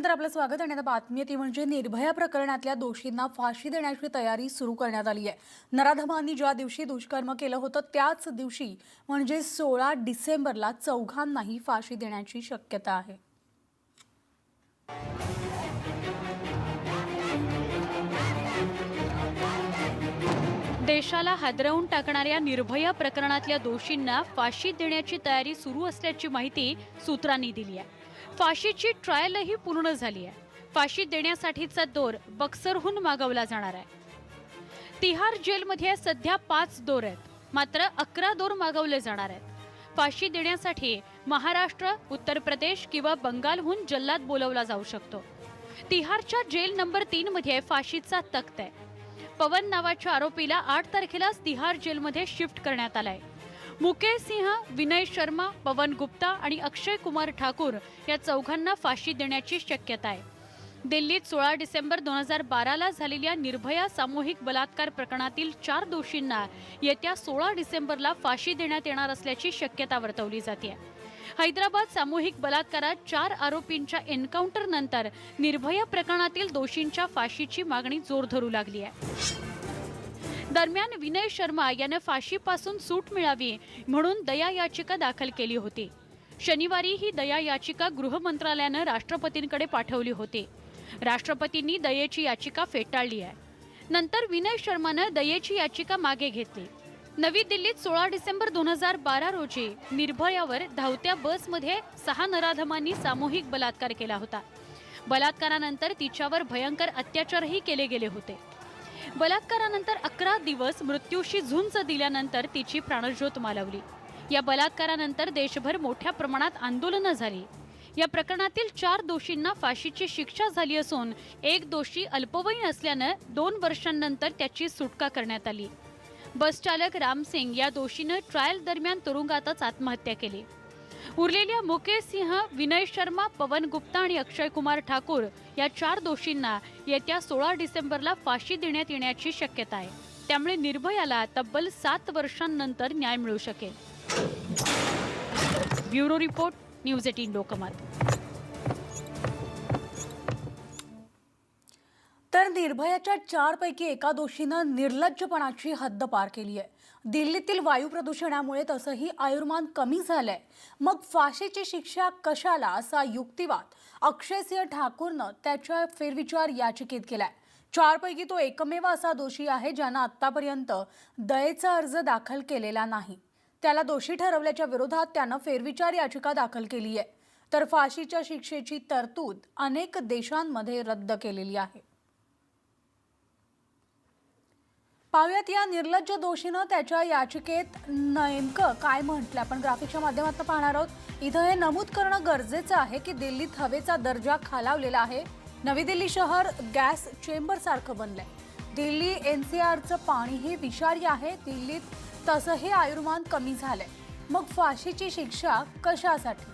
विश्रांतीनंतर आपलं स्वागत आणि आता बातमी ती म्हणजे निर्भया प्रकरणातल्या दोषींना फाशी देण्याची तयारी सुरू करण्यात आली आहे. नराधमांनी ज्या दिवशी दुष्कर्म केलं होतं त्याच दिवशी म्हणजे सोळा डिसेंबरला चौघांनाही फाशी देण्याची शक्यता आहे. देशाला हादरवून टाकणाऱ्या निर्भया प्रकरणातल्या दोषींना फाशी देण्याची तयारी सुरू असल्याची माहिती सूत्रांनी दिली आहे. फाशीची ट्रायलही पूर्ण झाली आहे. फाशी देण्यासाठीचा दोर बक्सरहून मागवला जाणार आहे. तिहार जेलमध्ये सध्या पाच दोर आहेत. मात्र अकरा दोर मागवले जाणार आहेत. फाशी देण्यासाठी महाराष्ट्र उत्तर प्रदेश किंवा बंगालहून जल्लाद बोलवला जाऊ शकतो. तिहारच्या जेल नंबर तीन मध्ये फाशीचा तख्त आहे. पवन नावाच्या आरोपीला आठ तारखेलाच तिहार जेलमध्ये शिफ्ट करण्यात आलाय. मुकेश सिंह विनय शर्मा पवन गुप्ता आणि अक्षय कुमार ठाकूर या चौघांना फाशी देण्याची शक्यता आहे. दिल्लीत सोळा डिसेंबर दोन हजार बाराला झालेल्या निर्भया सामूहिक बलात्कार प्रकरणातील चार दोषींना येत्या सोळा डिसेंबरला फाशी देण्यात येणार असल्याची शक्यता वर्तवली जाते. हैदराबाद सामूहिक बलात्कारात चार आरोपींच्या एन्काउंटरनंतर निर्भया प्रकरणातील दोषींच्या फाशीची मागणी जोर धरू लागली आहे. दरम्यान विनय शर्मा यानं फाशीपासून सूट मिळावी म्हणून दया याचिका दाखल केली होती. शनिवारी ही दया याचिका गृह मंत्रालयानं राष्ट्रपतींकडे पाठवली होती. राष्ट्रपतींनी दयेची याचिका फेटाळली आहे. नंतर विनय शर्मानं दयेची याचिका मागे घेतली. नवी दिल्लीत सोळा डिसेंबर दोन हजार बारा रोजी निर्भयावर धावत्या बसमध्ये सहा नराधमांनी सामूहिक बलात्कार केला होता. बलात्कारानंतर तिच्यावर भयंकर अत्याचारही केले गेले होते. बलात्कारानंतर अकरा दिवस मृत्यूशी झुंज दिल्यानंतर तिची प्राणज्योत मालवली. या बलात्कारानंतर देशभर मोठ्या प्रमाणात आंदोलनं झाली. या प्रकरणातील चार दोषींना फाशीची शिक्षा झाली असून एक दोषी अल्पवयीन असल्यानं दोन वर्षांनंतर त्याची सुटका करण्यात आली. बसचालक रामसिंग या दोषीनं ट्रायल दरम्यान तुरुंगातच आत्महत्या केली. उरलेल्या मुकेश सिंह विनय शर्मा पवन गुप्ता आणि अक्षय कुमार ठाकूर या चार दोषींना येत्या सोळा डिसेंबरला फाशी देण्यात येण्याची शक्यता आहे. त्यामुळे निर्भयाला तब्बल सात वर्षांनंतर न्याय मिळू शकेल. Bureau report news eighteen Lokmat. निर्भयाच्या चारपैकी एका दोषीनं निर्लज्जपणाची हद्द पार केली आहे. दिल्लीतील वायू प्रदूषणामुळे तसंही आयुर्मान कमी झालंय. मग फाशीची शिक्षा कशाला असा युक्तिवाद अक्षयसिंह ठाकूरनं त्याच्या फेरविचार याचिकेत केलाय. चारपैकी तो एकमेव असा दोषी आहे ज्यानं आत्तापर्यंत दयेचा अर्ज दाखल केलेला नाही. त्याला दोषी ठरवल्याच्या विरोधात त्यानं फेरविचार याचिका दाखल केली आहे. तर फाशीच्या शिक्षेची तरतूद अनेक देशांमध्ये रद्द केलेली आहे. पाहुयात या निर्लज्ज दोषीनं त्याच्या याचिकेत नेमकं काय म्हटलं आपण ग्राफिकच्या माध्यमातून पाहणार आहोत. इथं हे नमूद करणं गरजेचं आहे की दिल्लीत हवेचा दर्जा खालावलेला आहे. नवी दिल्ली शहर गॅस चेंबरसारखं बनलंय. दिल्ली एन सी आरचं पाणीही विषारी आहे. दिल्लीत तसंही आयुर्मान कमी झालंय. मग फाशीची शिक्षा कशासाठी?